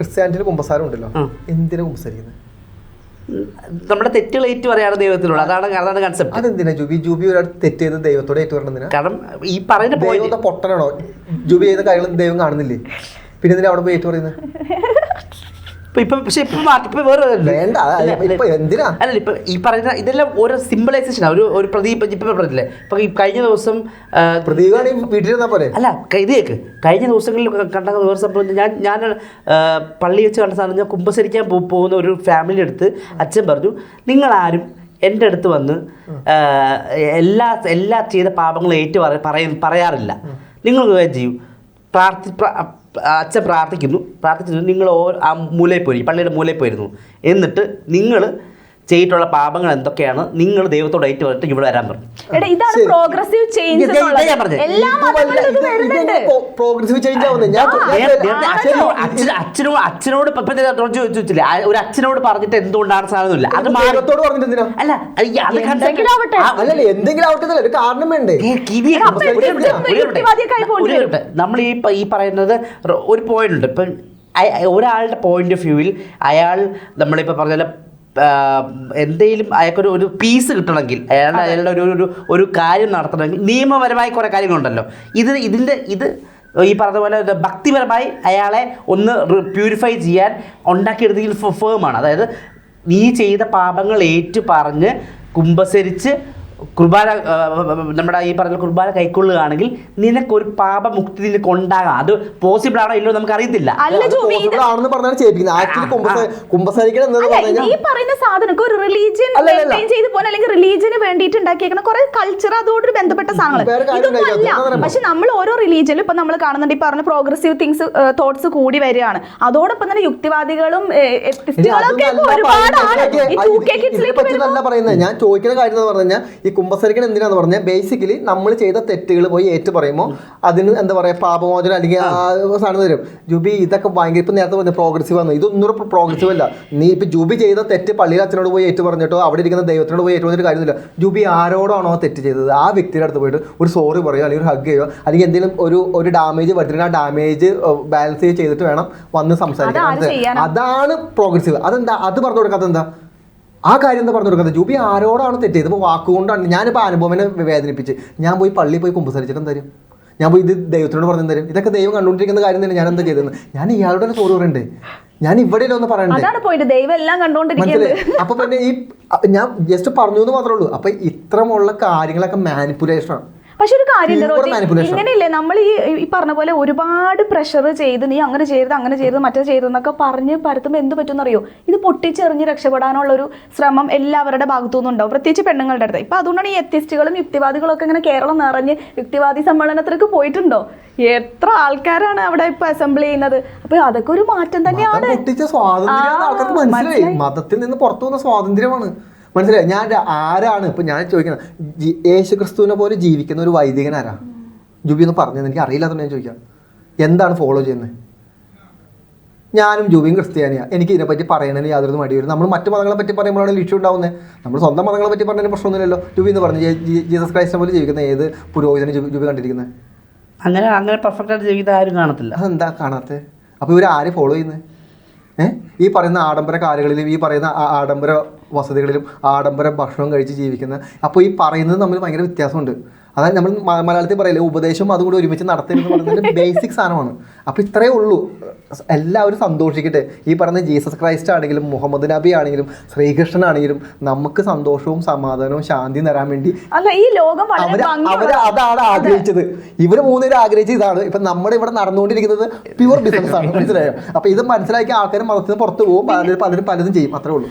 ക്രിസ്ത്യാനിറ്റിയിൽ കുമ്പസാരം ഉണ്ടല്ലോ. എന്തിനാ കുമ്പസാരിക്കുന്നത് നമ്മുടെ തെറ്റുകൾ ഏറ്റു പറയാണ് ദൈവത്തിനോട്. അതാണ് അതാണ് കൺസെപ്റ്റ് അതെന്തിനാ ജൂബി ജൂബി ഒരാൾ തെറ്റ് ചെയ്ത് ദൈവത്തോട് ഏറ്റു കാരണം ഈ പറയുന്ന ദൈവത്തെ പൊട്ടനാണോ? ജൂബി ചെയ്ത കാര്യങ്ങൾ ദൈവം കാണുന്നില്ലേ? പിന്നെ എന്തിനാ അവിടെ പോയി ഏറ്റു പറയുന്നത് ഇപ്പൊ പക്ഷെ ഇപ്പൊ മാറ്റി ഇപ്പൊ വേറെ വേണ്ട എന്തിനാ അല്ല? ഇപ്പൊ ഈ പറയുന്ന ഇതെല്ലാം ഓരോ സിമ്പിളൈസേഷൻ ഒരു ഒരു പ്രതീപ ഇപ്പൊ പറഞ്ഞില്ലേ ഇപ്പൊ ഈ കഴിഞ്ഞ ദിവസം ആ, പ്രതീകാണെങ്കിൽ പോലെ അല്ല ഇത് കേക്ക്. കഴിഞ്ഞ ദിവസങ്ങളിൽ കണ്ട വേറെ സംഭവം ഞാൻ ഞാൻ പള്ളി വെച്ച് കണ്ട സാധനം ഞാൻ കുമ്പസരിക്കാൻ പോകുന്ന ഒരു ഫാമിലി എടുത്ത് അച്ഛൻ പറഞ്ഞു നിങ്ങൾ ആരും എന്റെ അടുത്ത് വന്ന് എല്ലാ എല്ലാ ചെയ്ത പാപങ്ങളും ഏറ്റു പറ- പറയാറില്ല. നിങ്ങൾ ചെയ്യൂ. പ്രാർത്ഥി പ്ര- അച്ഛൻ പ്രാർത്ഥിക്കുന്നു. പ്രാർത്ഥിച്ചിട്ട് നിങ്ങൾ ഓ ആ മൂലയിൽ പോയി പള്ളിയുടെ മൂലയിൽ പോയിരുന്നു. എന്നിട്ട് നിങ്ങൾ ചെയ്തിട്ടുള്ള പാപങ്ങൾ എന്തൊക്കെയാണ്? നിങ്ങൾ ദൈവത്തോട് ഏറ്റു പറഞ്ഞിട്ട് ഇവിടെ വരാൻ പറഞ്ഞു. എടാ ഇതാണ് പ്രോഗ്രസീവ് ചേഞ്ച് അച്ഛനോട് അച്ഛനോട് ചോദിച്ചില്ലേ ഒരു അച്ഛനോട് പറഞ്ഞിട്ട് എന്തുകൊണ്ടാണ് സാധനമില്ല അത് മാറത്തോട് ദൈവത്തോട് പറഞ്ഞിട്ട് എന്തിനാ അല്ല അത് എന്തെങ്കിലും ആവട്ടെ. കാരണം വേണ്ടേ. നമ്മൾ ഈ പറയുന്നത് ഒരു പോയിന്റ് ഉണ്ട്. ഇപ്പം ഒരാളുടെ പോയിന്റ് ഓഫ് വ്യൂവിൽ അയാൾ നമ്മളിപ്പോൾ പറഞ്ഞ എന്തെങ്കിലും അയാൾക്കൊരു ഒരു പീസ് കിട്ടണമെങ്കിൽ അയാളുടെ അയാളുടെ ഒരു ഒരു ഒരു കാര്യം നടത്തണമെങ്കിൽ നിയമപരമായ കുറേ കാര്യങ്ങളുണ്ടല്ലോ. ഇത് ഇതിന്റെ ഇത് ഈ പറഞ്ഞ പോലെ ഭക്തിപരമായി അയാളെ ഒന്ന് പ്യൂരിഫൈ ചെയ്യാൻ ഉണ്ടാക്കിയെടുത്തെങ്കിൽ ഫേമാണ് അതായത് നീ ചെയ്ത പാപങ്ങൾ ഏറ്റു പറഞ്ഞ് കുമ്പസരിച്ച് കുർബാന നമ്മുടെ ഈ പറഞ്ഞ കുർബാന കൈക്കൊള്ളുകയാണെങ്കിൽ നിനക്കൊരു പാപമുക്തി നിനക്ക് ഉണ്ടാകാം. അത് പോസിബിൾ ആണോ ഇല്ലോ നമുക്ക് അറിയത്തില്ല ഈ പറയുന്ന സാധനം ഒരു റിലീജിയൻ. മെയിന്റെയിൻ ചെയ്ത് അല്ലെങ്കിൽ റിലീജിയന് വേണ്ടിയിട്ട് ഉണ്ടാക്കിയേക്കുന്ന കുറെ കൾച്ചർ അതോട് ബന്ധപ്പെട്ട സാധനങ്ങൾ വേറെ കാര്യം ഇതൊന്നും ഉണ്ടായി, അല്ല. അതെന്താ പറയുമ്പോ? പക്ഷെ നമ്മൾ ഓരോ റിലീജിയനും ഇപ്പൊ നമ്മൾ കാണുന്നുണ്ട് ഈ പറഞ്ഞ പ്രോഗ്രസീവ് തിങ്സ് തോട്ട്സ് കൂടി വരികയാണ്. അതോടൊപ്പം തന്നെ യുക്തിവാദികളും ഞാൻ ചോദിക്കുന്ന കാര്യം എന്ന് പറഞ്ഞു കഴിഞ്ഞാൽ ഈ കുമ്പസരിക്കണം എന്തിനാന്ന് പറഞ്ഞാൽ ബേസിക്കലി നമ്മൾ ചെയ്ത തെറ്റുകൾ പോയി ഏറ്റു പറയുമ്പോൾ അതിന് എന്താ പറയുക പാപമോചനം അല്ലെങ്കിൽ ആ സാധനം തരും. ജൂബി ഇതൊക്കെ ഭയങ്കര ഇപ്പം നേരത്തെ പറഞ്ഞ പ്രോഗ്രസീവ് ആണ് ഇതൊന്നും പ്രോഗ്രസീവ് അല്ല. നീ ഇപ്പം ജൂബി ചെയ്ത തെറ്റ് പള്ളിയിൽ അച്ഛനോട് പോയി ഏറ്റു പറഞ്ഞിട്ടോ അവിടെ ഇരിക്കുന്ന ദൈവത്തിനോട് പോയി ഏറ്റു പറഞ്ഞിട്ട് കാര്യമില്ല. ജൂബി ആരോടാണോ ആ തെറ്റ് ചെയ്തത്? ആ വ്യക്തിയുടെ അടുത്ത് പോയിട്ട് ഒരു സോറി പറയുക അല്ലെങ്കിൽ ഒരു ഹഗ് ചെയ്യുക അല്ലെങ്കിൽ എന്തെങ്കിലും ഒരു ഒരു ഡാമേജ് വരുത്തിയിട്ട് ആ ഡാമേജ് ബാലൻസ് ചെയ്തിട്ട് വേണം വന്ന് സംസാരിക്കാൻ. അതാണ് പ്രോഗ്രസീവ് അതെന്താ? അത് പറഞ്ഞു കൊടുക്കാത്ത എന്താ? ആ കാര്യം എന്താ പറഞ്ഞു കൊടുക്കുന്നത്? ജൂബി ആരോടാണ് തെറ്റിയത് ചെയ്തത്? ഇപ്പോൾ വാക്കുകൊണ്ടാണ്. ഞാനിപ്പോൾ അനുഭവനെ വേദനിപ്പിച്ച്. ഞാൻ പോയി പള്ളിയിൽ പോയി കുമ്പസരിച്ചിട്ട് തരും ഞാൻ പോയി ഇത് ദൈവത്തിനോട് പറഞ്ഞു തരും ഇതൊക്കെ ദൈവം കണ്ടുകൊണ്ടിരിക്കുന്ന കാര്യം തന്നെ ഞാൻ എന്താ ചെയ്തതെന്ന്. ഞാൻ ഇയാളുടെ തന്നെ സോറി പറയണ്ടേ. ഞാൻ ഇവിടെ ഒന്ന് പറയണ്ടേ? ദൈവം എല്ലാം അപ്പൊ പിന്നെ ഈ ഞാൻ ജസ്റ്റ് പറഞ്ഞു എന്ന് മാത്രമേ ഉള്ളൂ. അപ്പൊ ഇത്രമുള്ള കാര്യങ്ങളൊക്കെ മാനിപ്പുലേഷനാണ് പക്ഷെ ഒരു കാര്യം ഇങ്ങനെയല്ലേ നമ്മൾ ഈ ഈ പറഞ്ഞ പോലെ ഒരുപാട് പ്രഷർ ചെയ്ത് നീ അങ്ങനെ ചെയ്യരുത് അങ്ങനെ ചെയ്യരുത് മറ്റേ ചെയ്തെന്നൊക്കെ പറഞ്ഞ് പരത്തുമ്പോൾ എന്ത് പറ്റുമെന്ന് അറിയോ ഇത് പൊട്ടിച്ചെറിഞ്ഞ് രക്ഷപ്പെടാനുള്ള ഒരു ശ്രമം എല്ലാവരുടെ ഭാഗത്തു നിന്നുണ്ടാവും പ്രത്യേകിച്ച് പെണ്ണുങ്ങളുടെ അടുത്ത്. ഇപ്പൊ അതുകൊണ്ടാണ് ഈ എത്തിസ്റ്റുകളും യുക്തിവാദികളും ഒക്കെ ഇങ്ങനെ കേരളം നിറഞ്ഞ് യുക്തിവാദി സമ്മേളനത്തിലേക്ക് പോയിട്ടുണ്ടോ? എത്ര ആൾക്കാരാണ് അവിടെ ഇപ്പൊ അസംബ്ലി ചെയ്യുന്നത്? അപ്പൊ അതൊക്കെ ഒരു മാറ്റം തന്നെയാണ്. മതത്തിൽ നിന്ന് പുറത്തു വന്ന സ്വാതന്ത്ര്യമാണ്. മനസ്സിലായി? ഞാൻ ആരാണ്? ഇപ്പം ഞാൻ ചോദിക്കുന്നത് യേശു ക്രിസ്തുവിനെ പോലെ ജീവിക്കുന്ന ഒരു വൈദികൻ ആരാ? ജൂബി ഒന്ന് പറഞ്ഞത് എനിക്ക് അറിയില്ലാത്തതുകൊണ്ട് ഞാൻ ചോദിക്കാം. എന്താണ് ഫോളോ ചെയ്യുന്നത് ഞാനും ജൂബിയും ക്രിസ്ത്യാനിയാണ് എനിക്ക് ഇതിനെപ്പറ്റി പറയണതിന് യാതൊരു മടി വരും. നമ്മൾ മറ്റു മതങ്ങളെ പറ്റി പറയുമ്പോഴാണ് ഇഷ്യൂ ഉണ്ടാവുന്നത് നമ്മൾ സ്വന്തം മതങ്ങളെ പറ്റി പറഞ്ഞതിന് പ്രശ്നമൊന്നുമില്ലല്ലോ. ജൂബി എന്ന് പറഞ്ഞു ജീസസ് ക്രൈസ്റ്റിനെ പോലെ ജീവിക്കുന്ന ഏത് പുരോഹിതനെ ജൂബി കണ്ടിരിക്കുന്നത് അങ്ങനെ അങ്ങനെ പെർഫെക്റ്റ് ആയിട്ട് ജീവിതം ആരും കാണത്തില്ല. അതെന്താ കാണാത്തത് അപ്പോൾ ഇവർ ആര് ഫോളോ ചെയ്യുന്നത് ഈ പറയുന്ന ആഡംബര കാലുകളിലും ഈ പറയുന്ന ആഡംബര വസതികളിലും ആഡംബര ഭക്ഷണം കഴിച്ച് ജീവിക്കുന്ന അപ്പോൾ ഈ പറയുന്നത് തമ്മിൽ ഭയങ്കര വ്യത്യാസമുണ്ട്. അതായത് നമ്മൾ മലയാളത്തിൽ പറയില്ലേ ഉപദേശം അതും കൂടി ഒരുമിച്ച് നടത്തുന്നത് പറയുന്നത് ബേസിക് സാധനമാണ്. അപ്പോൾ ഇത്രയേ ഉള്ളൂ. എല്ലാവരും സന്തോഷിക്കട്ടെ. ഈ പറഞ്ഞ ജീസസ് ക്രൈസ്റ്റ് ആണെങ്കിലും മുഹമ്മദ് നബി ആണെങ്കിലും ശ്രീകൃഷ്ണൻ ആണെങ്കിലും നമുക്ക് സന്തോഷവും സമാധാനവും ശാന്തി തരാൻ വേണ്ടി അല്ല ഈ ലോകം വളരെ അവർ അതാണ് ആഗ്രഹിച്ചത്. ഇവർ മൂന്നുപേരും ആഗ്രഹിച്ചത് ഇതാണ്. ഇപ്പം നമ്മുടെ ഇവിടെ നടന്നുകൊണ്ടിരിക്കുന്നത് പ്യുവർ ബിസിനസ് ആണ്. മനസ്സിലായോ? അപ്പോൾ ഇത് മനസ്സിലാക്കി ആൾക്കാർ മതത്തിന് പുറത്ത് പോകും. പലരും പലരും പലതും ചെയ്യും. അത്രേ ഉള്ളൂ.